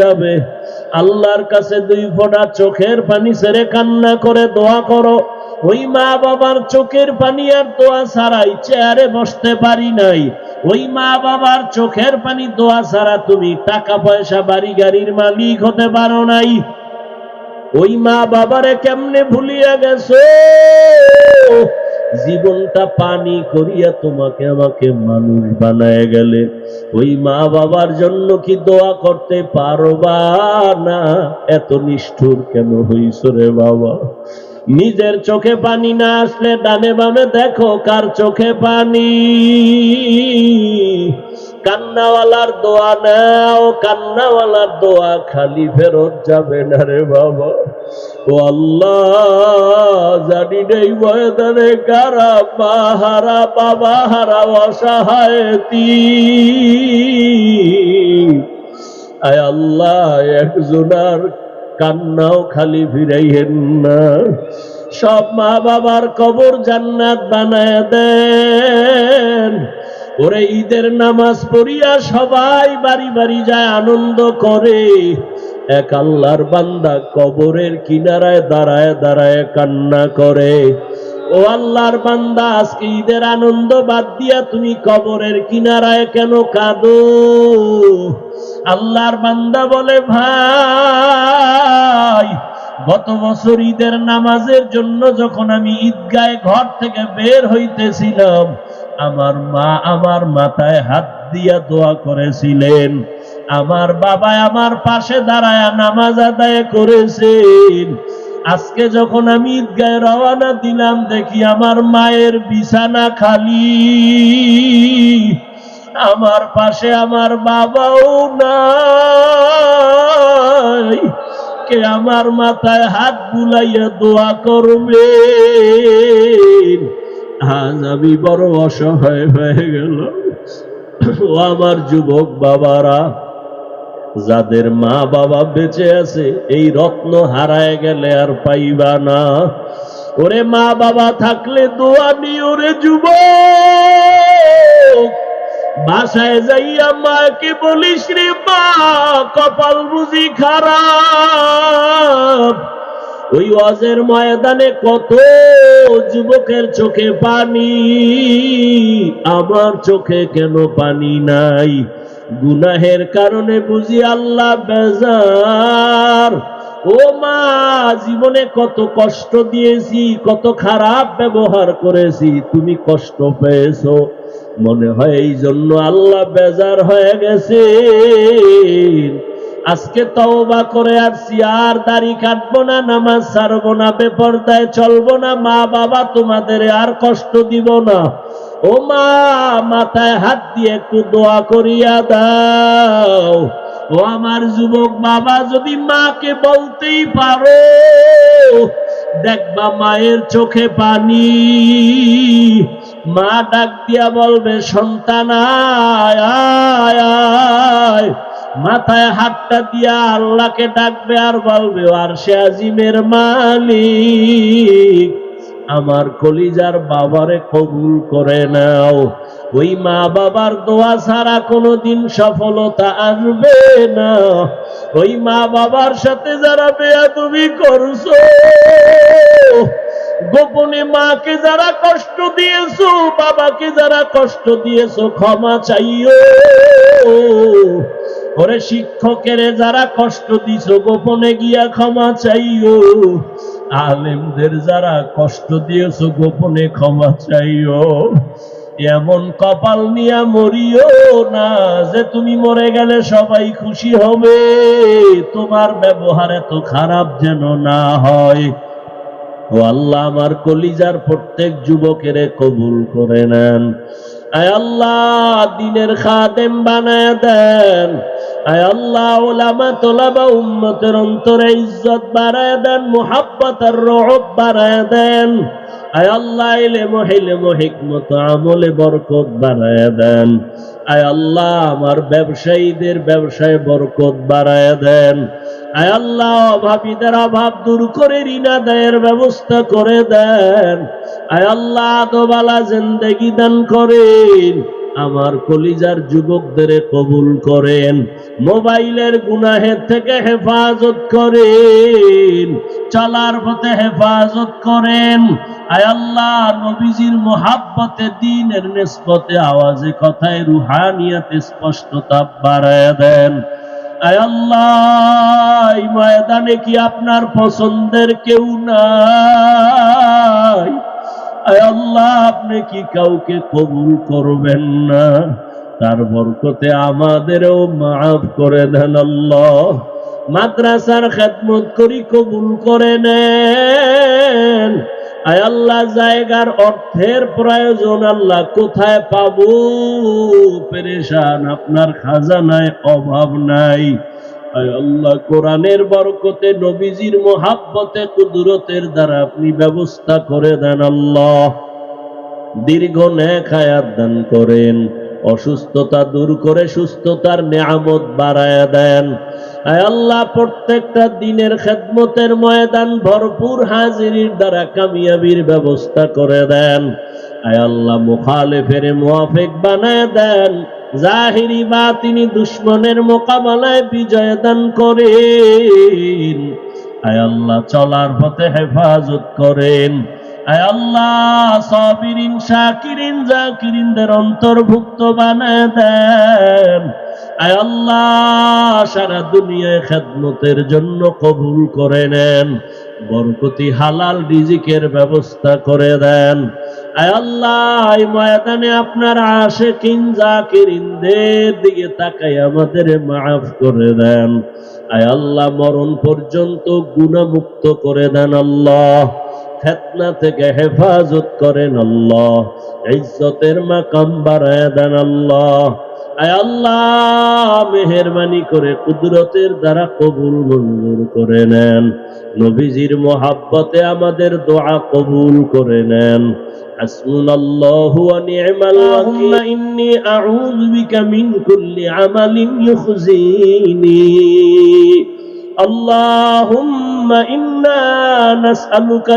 যাবে। আল্লাহর কাছে দুই ফোঁটা চোখের পানি ছেড়ে কান্না করে দোয়া করো। ওই মা বাবার চোখের পানি আর দোয়া ছাড়াই চেয়ারে বসতে পারি নাই। ওই মা বাবার চোখের পানি দোয়া ছাড়া তুমি টাকা পয়সা বাড়ি গাড়ির মালিক হতে পারো নাই। ওই মা বাবারে কেমনে ভুলিয়া গেছো? জীবনটা পানি করিয়া তোমাকে আমাকে মানুষ বানায় গেলে। ওই মা বাবার জন্য কি দোয়া করতে পারবা না? এত নিষ্ঠুর কেন হইছ রে বাবা? নিজের চোখে পানি না আসলে ডানে বামে দেখো কার চোখে পানি। কান্নাওয়ালার দোয়া নাও, কান্নাওয়ালার দোয়া খালি ফেরত যাবে না রে বাবা। ও আল্লাহ, জানি নেই ময়দানে কারা মা হারা বাবা হারা অসহায় আয় আল্লাহ, একজনার কান্নাও খালি ফিরাইহেন না। সব মা বাবার কবর জান্নাত বানায় দেন। ওরে ঈদের নামাজ পড়িয়া সবাই বাড়ি বাড়ি যায় আনন্দ করে। এক আল্লাহর বান্দা কবরের কিনারায় দাঁড়ায় দাঁড়ায় কান্না করে। ও আল্লাহর বান্দা, আজকে ঈদের আনন্দ বাদ দিয়া তুমি কবরের কিনারায় কেন কাঁদো? আল্লাহর বান্দা বলে, ভাই, গত বছর ঈদের নামাজের জন্য যখন আমি ঈদগায় ঘর থেকে বের হইতেছিলাম, আমার মা আমার মাথায় হাত দিয়া দোয়া করেছিলেন। আমার বাবা আমার পাশে দাঁড়ায় নামাজ আদায় করেছেন। আজকে যখন আমি ঈদগায় রওয়ানা দিলাম, দেখি আমার মায়ের বিছানা খালি। আমার পাশে আমার বাবাও নাই। কে আমার মাথায় হাত বুলাইয়া দোয়া করবে আজ আমি বড় অসহায় হয়ে গেল ও আমার যুবক বাবারা যাদের মা বাবা বেঁচে আছে, এই রত্ন হারায় গেলে আর পাইবা না। ওরে মা বাবা থাকলে দোয়া নি ওরে যুবক। বাসায় যাইয়া মাকে বলিস রে মা, কপাল বুঝি খারাপ। ওই ওয়াজের ময়দানে কত যুবকের চোখে পানি, আমার চোখে কেন পানি নাই? গুনাহের কারণে বুঝি আল্লাহ বেজার। ও মা, জীবনে কত কষ্ট দিয়েছি, কত খারাপ ব্যবহার করেছি, তুমি কষ্ট পেয়েছ। মনে হয় এই জন্য আল্লাহ বেজার হয়ে গেছে। আজকে তওবা করে আসছি, আর দাড়ি কাটবো না, নামাজ ছাড়বো না, বেপরদায় চলবো না মা বাবা তোমাদের আর কষ্ট দিব না। ও মা মাথায় হাত দিয়ে একটু দোয়া করিয়া দাও। ও আমার যুবক বাবা, যদি মাকে বলতেই পারো, দেখবা মায়ের চোখে পানি। মা ডাক দিয়া বলবে, সন্তান মাথায় হাতটা দিয়া আল্লাহকে ডাকবে আর বলবে আর সে আজিমের মালিক। আমার কলিজার বাবারে কবুল করে নাও। ওই মা বাবার দোয়া ছাড়া কোনোদিন সফলতা আসবে না। ওই মা বাবার সাথে যারা বেয়া তুমি করছ, গোপনে মাকে যারা কষ্ট দিয়েছ, বাবাকে যারা কষ্ট দিয়েছ, ক্ষমা চাইও। ওরে শিক্ষকের যারা কষ্ট দিছ গোপনে গিয়া ক্ষমা চাইও। আলেমদের যারা কষ্ট দিয়েছ গোপনে ক্ষমা চাইও। এমন কপাল নিয়া মরিও না যে তুমি মরে গেলে সবাই খুশি হবে। তোমার ব্যবহার এত খারাপ যেন না হয়। ও আল্লাহ, আমার কলিজার প্রত্যেক যুবকের কবুল করে নেন। আয় আল্লাহ, দিনের খাদেম বানায় দেন। উম্মতের অন্তরে ইজ্জত বাড়ায় দেন মোহাব্বত আর রহব বাড়ায় দেন। আয় আল্লাহ এলে মহিলে আমলে বরকত বাড়ায় দেন। আয় আল্লাহ, আমার ব্যবসায়ীদের ব্যবসায় বরকত বাড়ায় দেন। আয় আল্লাহ, অভাবীদের অভাব দূর করে ঋণ আদায়ের ব্যবস্থা করে দেন। আয় আল্লাহ দোবালা জিন্দেগি দান করেন। আমার কলিজার যুবকদের কবুল করেন, মোবাইলের গুনাহের থেকে হেফাজত করেন, চলার পথে হেফাজত করেন। আয় আল্লাহ, নবীজির মোহাব্বতে, দিনের আওয়াজে, কথায়, রুহানিয়াতে স্পষ্টতা বাড়ায় দেন। আয় আল্লাহ, এই ময়দানে কি আপনার পছন্দের কেউ নাই? আল্লাহ, আপনি কি কাউকে কবুল করবেন না? তার বরকতে আমাদেরও মাফ করে দেন আল্লাহ। মাদ্রাসার খেদমত করি কবুল করে নেন। আয় আল্লাহ, জায়গার অর্থের প্রয়োজন আল্লাহ কোথায় পাবো? পেরেশান আপনার খাজানায় অভাব নাই। আল্লাহ, কোরআনের বরকতে নবীজির মোহাব্বতে, কুদরতের দ্বারা আপনি ব্যবস্থা করে দেন আল্লাহ। দীর্ঘ দান করেন, অসুস্থতা দূর করে সুস্থতার নিয়ামত বাড়ায় দেন। আল্লাহ, প্রত্যেকটা দিনের খেদমতের ময়দান ভরপুর হাজিরির দ্বারা কামিয়াবির ব্যবস্থা করে দেন। আয় আল্লাহ মুখালে ফেরে মুয়াফেক বানায় দেন। জাহিরি বা তিনি দুশ্মনের মোকাবেলায় বিজয় দান করেন। আয় আল্লাহ, চলার পথে হেফাজত করেন। আয় আল্লাহ, সাবিরিন, শাকিরিন, জাকিরিনদের অন্তর্ভুক্ত বানায় দেন। আল্লাহ, সারা দুনিয়ায় খেদমতের জন্য কবুল করে নেন, বরকতি হালাল রিজিকের ব্যবস্থা করে দেন। আল্লাহ ময়দানে আপনার দিকে তাকাই আমাদের মাফ করে দেন। আয় আল্লাহ, মরণ পর্যন্ত গুণামুক্ত করে দেন আল্লাহ। ফেতনা থেকে হেফাজত করেন আল্লাহ। ইজ্জতের মাকাম দেন আল্লাহ। আল্লাহ, মেহরবানি করে কুদরতের দ্বারা কবুল মঞ্জুর করে নেন। নবীজির মোহাব্বতে আমাদের দোয়া কবুল করে নেন। হাসবুনাল্লাহু ওয়া নি'মাল ওয়াকিল। ইন্নী আউযু বিকা মিন কুল্লি ইন্না নাসআলুকা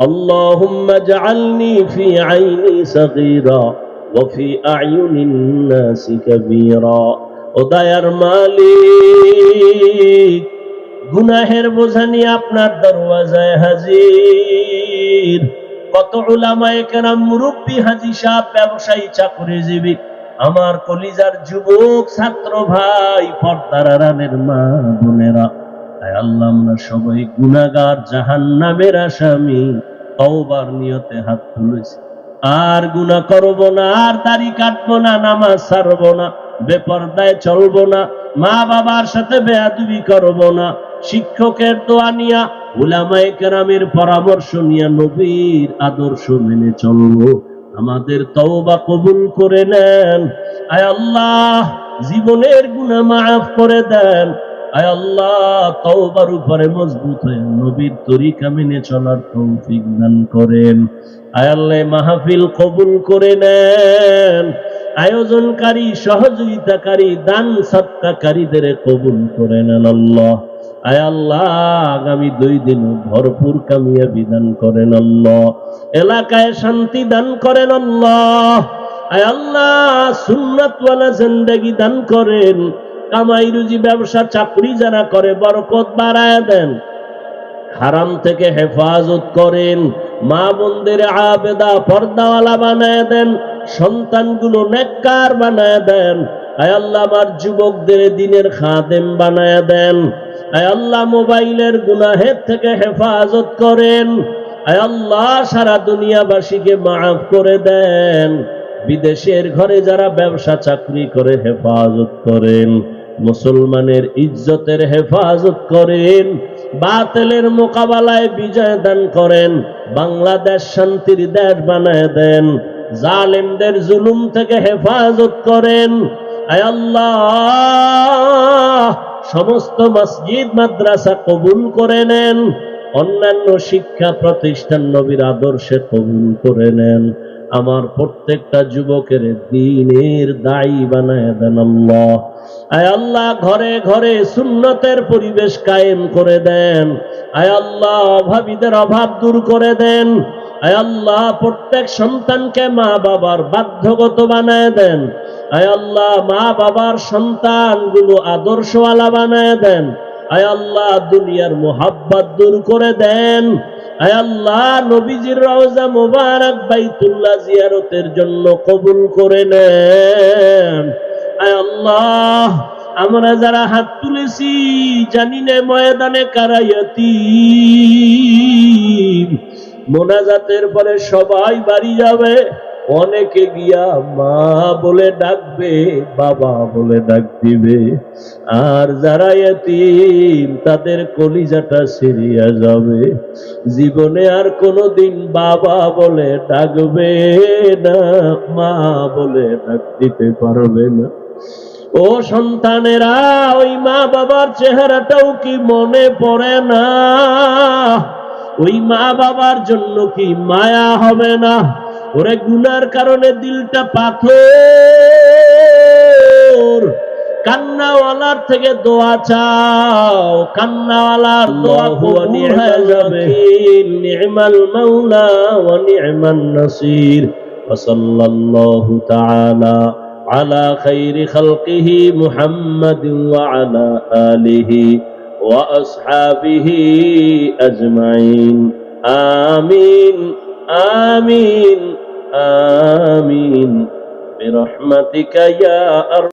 اللهم اجعلني في عيني صغيرا وفي أعين الناس كبيرا ওদায়ার মালিক গুনাহের বোঝা নিয়ে আপনার দরওয়াজায় হাজির কত উলামায়ে কেরাম মুরব্বী হাজি সাহেব ব্যবসায়ী চাকরিজীবী আমার কলিজার যুবক ছাত্র ভাই পর্দার আড়ালের মা বোনেরা আয় আল্লাহ আমরা সবাই গুনাগার জাহান্নামের আসামি, তওবার নিয়তে হাত তুলেছি। আর গুনাহ করব না, আর দাড়ি কাটবো না, নামাজ ছাড়বো না, বেপর্দায় চলবো না মা বাবার সাথে বেয়াদুবি করব না, শিক্ষকের দোয়া নিয়া, উলামায়ে কেরামের পরামর্শ নিয়া নবীর আদর্শ মেনে চলবো। আমাদের তওবা কবুল করে নেন। আয় আল্লাহ, জীবনের গুনাহ মাফ করে দেন। আয় আল্লাহ, তওবার উপরে মজবুত হয়ে নবীর তরিকা মেনে চলার তৌফিক দান করেন। আয় আল্লাহ মাহফিল কবুল করে নেন। আয়োজনকারী, সহযোগিতাকারী, দান সৎকারীদের কবুল করে নেন আল্লাহ। আয় আল্লাহ, আগামী দুই দিন ভরপুর কামিয়া বিধান করেন আল্লাহ। এলাকায় শান্তি দান করেন আল্লাহ। আয় আল্লাহ, সুন্নাতওয়ালা জিন্দেগি দান করেন। কামাই রুজি ব্যবসা চাকরি যারা করে, বরকত বাড়ায় দেন। হারাম থেকে হেফাজত করেন, মা বোনদের আবেদা পর্দাওয়ালা বানায় দেন, সন্তানগুলো নেককার বানায় দেন, আয় আল্লাহ আমার যুবকদের দিনের খাদেম বানায় দেন, আয় আল্লাহ মোবাইলের গুনাহের থেকে হেফাজত করেন, আয় আল্লাহ সারা দুনিয়াবাসীকে মাফ করে দেন। বিদেশের ঘরে যারা ব্যবসা চাকরি করে হেফাজত করেন। মুসলমানের ইজ্জতের হেফাজত করেন, বাতেলের মোকাবেলায় বিজয় দান করেন, বাংলাদেশ শান্তির দেশ বানায় দেন, জালেমদের জুলুম থেকে হেফাজত করেন। আল্লাহ, সমস্ত মসজিদ, মাদ্রাসা কবুল করে নেন। অন্যান্য শিক্ষা প্রতিষ্ঠান নবীর আদর্শে কবুল করে নেন। আমার প্রত্যেকটা যুবকের দিনের দায়ী বানায় দেন আল্লাহ। আয় আল্লাহ, ঘরে ঘরে সুন্নতের পরিবেশ কায়েম করে দেন। আয় আল্লাহ, অভাবীদের অভাব দূর করে দেন। আয় আল্লাহ, প্রত্যেক সন্তানকে মা বাবার বাধ্যগত বানায় দেন। আয় আল্লাহ মা বাবার সন্তানগুলো আদর্শওয়ালা বানায় দেন। আয় আল্লাহ, দুনিয়ার মোহাব্বত দূর করে দেন। আয় আল্লাহ, নবীজির রওজা মোবারক বাইতুল্লাহ জিয়ারতের জন্য কবুল করে নেন। আয় আল্লাহ, আমরা যারা হাত তুলেছি জানি না ময়দানে কারাইয়াতি মোনাজাতের পরে সবাই বাড়ি যাবে। অনেকে গিয়া মা বলে ডাকবে, বাবা বলে ডাক দিবে। আর যারা এতিম, তাদের কলিজাটা সিরিয়া যাবে। জীবনে আর কোনোদিন বাবা বলে ডাকবে না, মা বলে ডাক দিতে পারবে না। ও সন্তানেরা, ওই মা বাবার চেহারাটাও কি মনে পড়ে না? ওই মা বাবার জন্য কি মায়া হবে না? ওরে গুনার কারণে দিলটা পাথর কান্নাওয়ালার থেকে দোয়া চাও কান্নাওয়ালার দোয়া কবুল হয়ে যাবে নি'মাল মাওলা ওয়া নি'মান নাসির وصلى الله تعالى على خير خلقه محمد وعلى آله وأصحابه أجمعين آمين آمين آمين برحمتك يا أرحم